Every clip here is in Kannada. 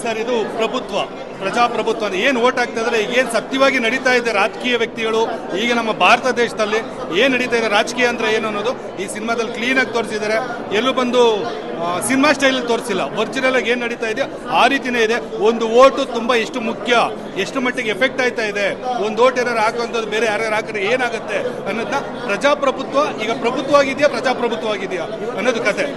ಸರ್, ಇದು ಪ್ರಭುತ್ವ, ಪ್ರಜಾಪ್ರಭುತ್ವ ಏನು ಓಟ್ ಆಗ್ತಾ ಇದ್ರೆ ಏನು ಸತ್ಯವಾಗಿ ನಡೀತಾ ಇದೆ ರಾಜಕೀಯ ವ್ಯಕ್ತಿಗಳು, ಈಗ ನಮ್ಮ ಭಾರತ ದೇಶದಲ್ಲಿ ಏನು ನಡೀತಾ ಇದೆ, ರಾಜಕೀಯ ಅಂದ್ರೆ ಏನು ಅನ್ನೋದು ಈ ಸಿನಿಮಾದಲ್ಲಿ ಕ್ಲೀನಾಗಿ ತೋರಿಸಿದ್ದಾರೆ. ಎಲ್ಲೂ ಬಂದು ಸಿನಿಮಾ ಸ್ಟೈಲಲ್ಲಿ ತೋರಿಸಿಲ್ಲ. ಒರಿಜಿನಲ್ ಆಗಿ ಏನು ನಡೀತಾ ಇದೆ, ಆ ರೀತಿನೇ ಇದೆ. ಒಂದು ಓಟು ತುಂಬಾ ಎಷ್ಟು ಮುಖ್ಯ. ಎಷ್ಟು ಮಟ್ಟಿಗೆ ಎಫೆಕ್ಟ್ ಆಯ್ತಾ ಇದೆ? ಒಂದು ಓಟ್ ಏನಾರು ಹಾಕುವಂಥದ್ದು, ಬೇರೆ ಯಾರ್ಯಾರು ಹಾಕಿದ್ರೆ ಏನಾಗುತ್ತೆ ಅನ್ನೋದನ್ನ ಪ್ರಜಾಪ್ರಭುತ್ವ, ಈಗ ಪ್ರಭುತ್ವ ಆಗಿದೆಯಾ, ಪ್ರಜಾಪ್ರಭುತ್ವ ಆಗಿದೆಯಾ ಅನ್ನೋದು ಕತೆ.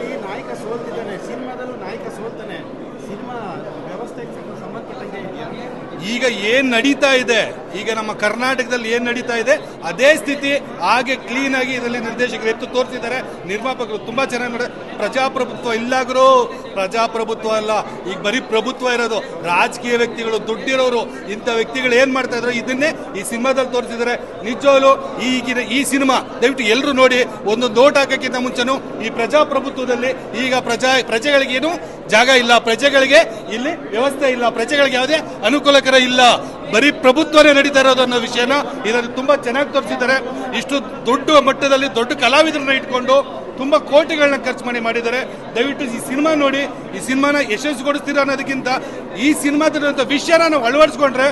ಈಗ ಏನು ನಡೀತಾ ಇದೆ? ಈಗ ನಮ್ಮ ಕರ್ನಾಟಕದಲ್ಲಿ ಏನು ನಡೀತಾ ಇದೆ? ಅದೇ ಸ್ಥಿತಿ, ಹಾಗೆ ಕ್ಲೀನ್ ಆಗಿ ಇದರಲ್ಲಿ ನಿರ್ದೇಶಕರು ಎತ್ತು ತೋರ್ತಿದ್ದಾರೆ ನಿರ್ಮಾಪಕರು ತುಂಬಾ ಚೆನ್ನಾಗಿ ನೋಡಿ ಪ್ರಜಾಪ್ರಭುತ್ವ ಇಲ್ಲಾಗರು ಪ್ರಜಾಪ್ರಭುತ್ವ ಅಲ್ಲ. ಈಗ ಬರೀ ಪ್ರಭುತ್ವ ಇರೋದು. ರಾಜಕೀಯ ವ್ಯಕ್ತಿಗಳು ದುಡ್ಡಿರೋರು, ಇಂಥ ವ್ಯಕ್ತಿಗಳು ಏನು ಮಾಡ್ತಾ ಇದ್ರು ಇದನ್ನೇ ಈ ಸಿನಿಮಾದಲ್ಲಿ ತೋರಿಸಿದ್ದಾರೆ. ನಿಜವಾಗ್ಲು ಈಗಿನ ಈ ಸಿನಿಮಾ, ದಯವಿಟ್ಟು ಎಲ್ಲರೂ ನೋಡಿ, ಒಂದು ನೋಟ್ ಹಾಕೋಕ್ಕಿಂತ ಮುಂಚೆನೂ ಈ ಪ್ರಜಾಪ್ರಭುತ್ವದಲ್ಲಿ ಈಗ ಪ್ರಜಾ ಪ್ರಜೆಗಳಿಗೇನು ಜಾಗ ಇಲ್ಲ. ಪ್ರಜೆಗಳಿಗೆ ಇಲ್ಲಿ ವ್ಯವಸ್ಥೆ ಇಲ್ಲ. ಪ್ರಜೆಗಳಿಗೆ ಯಾವುದೇ ಅನುಕೂಲಕರ ಇಲ್ಲ. ಬರೀ ಪ್ರಭುತ್ವನೇ ನಡೀತಾ ಇರೋದು ಅನ್ನೋ ವಿಷಯನ ಇದರಲ್ಲಿ ತುಂಬಾ ಚೆನ್ನಾಗಿ ತೋರಿಸಿದ್ದಾರೆ. ಇಷ್ಟು ದೊಡ್ಡ ಮಟ್ಟದಲ್ಲಿ ದೊಡ್ಡ ಕಲಾವಿದರನ್ನ ಇಟ್ಕೊಂಡು ತುಂಬಾ ಕೋಟಿಗಳನ್ನ ಖರ್ಚು ಮಾಡಿ ಮಾಡಿದ್ದಾರೆ. ದಯವಿಟ್ಟು ಈ ಸಿನಿಮಾ ನೋಡಿ, ಈ ಸಿನಿಮಾನ ಯಶಸ್ವಿಗೊಳಿಸ್ತೀರ ಅನ್ನೋದಕ್ಕಿಂತ ಈ ಸಿನಿಮಾದಲ್ಲಿರುವಂಥ ವಿಷಯನ ನಾವು ಅಳವಡಿಸ್ಕೊಂಡ್ರೆ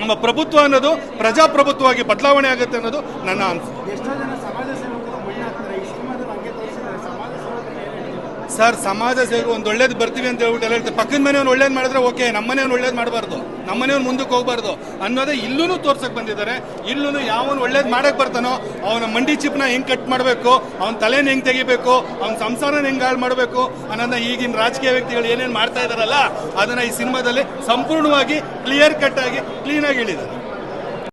ನಮ್ಮ ಪ್ರಭುತ್ವ ಅನ್ನೋದು ಪ್ರಜಾಪ್ರಭುತ್ವವಾಗಿ ಬದಲಾವಣೆ ಆಗುತ್ತೆ ಅನ್ನೋದು ನನ್ನ ಅನಿಸಿಕೆ ಎಷ್ಟೋ ಜನ ಸಮಾಜ ಸೇವಕರು ಮಣ್ಣಾಗ್ತಾರೆ ಈ ಸಿನಿಮಾದಲ್ಲಿ ಹಂಗೆ ತೋರಿಸಿದ್ದಾರೆ ಸಮಾಜ ಸೇವಕರು ಏನು ಹೇಳ್ತಾರೆ ಸರ್, ಸಮಾಜ ಸೇವೆ ಒಂದು ಒಳ್ಳೇದು ಬರ್ತೀವಿ ಅಂತ ಹೇಳ್ಬಿಟ್ಟು ಎಲ್ಲ ಹೇಳ್ತಾರೆ. ಪಕ್ಕದ ಮನೆಯವ್ನು ಒಳ್ಳೇದು ಮಾಡಿದ್ರೆ ಓಕೆ ನಮ್ಮ ಮನೆಯವ್ನು ಒಳ್ಳೇದು ಮಾಡಬಾರ್ದು. ನಮ್ಮ ಮನೆಯವ್ನು ಮುಂದಕ್ಕೆ ಹೋಗ್ಬಾರ್ದು. ಅನ್ನೋದೇ ಇಲ್ಲೂ ತೋರ್ಸಕ್ಕೆ ಬಂದಿದ್ದಾರೆ. ಇಲ್ಲೂ ಯಾವನು ಒಳ್ಳೇದು ಮಾಡಕ್ಕೆ ಬರ್ತಾನೋ, ಅವನ ಮಂಡಿ ಚಿಪ್ನ ಹೆಂಗೆ ಕಟ್ ಮಾಡಬೇಕು, ಅವನ ತಲೆನ ಹೆಂಗೆ ತೆಗಿಬೇಕು, ಅವನ ಸಂಸಾರನ ಹೆಂಗೆ ಹಾಳು ಮಾಡಬೇಕು ಅನ್ನೋದನ್ನ ಈಗಿನ ರಾಜಕೀಯ ವ್ಯಕ್ತಿಗಳು ಏನೇನು ಮಾಡ್ತಾ ಇದಾರಲ್ಲ, ಅದನ್ನು ಈ ಸಿನಿಮಾದಲ್ಲಿ ಸಂಪೂರ್ಣವಾಗಿ ಕ್ಲಿಯರ್ ಕಟ್ ಆಗಿ ಕ್ಲೀನಾಗಿ ಹೇಳಿದ್ದಾರೆ.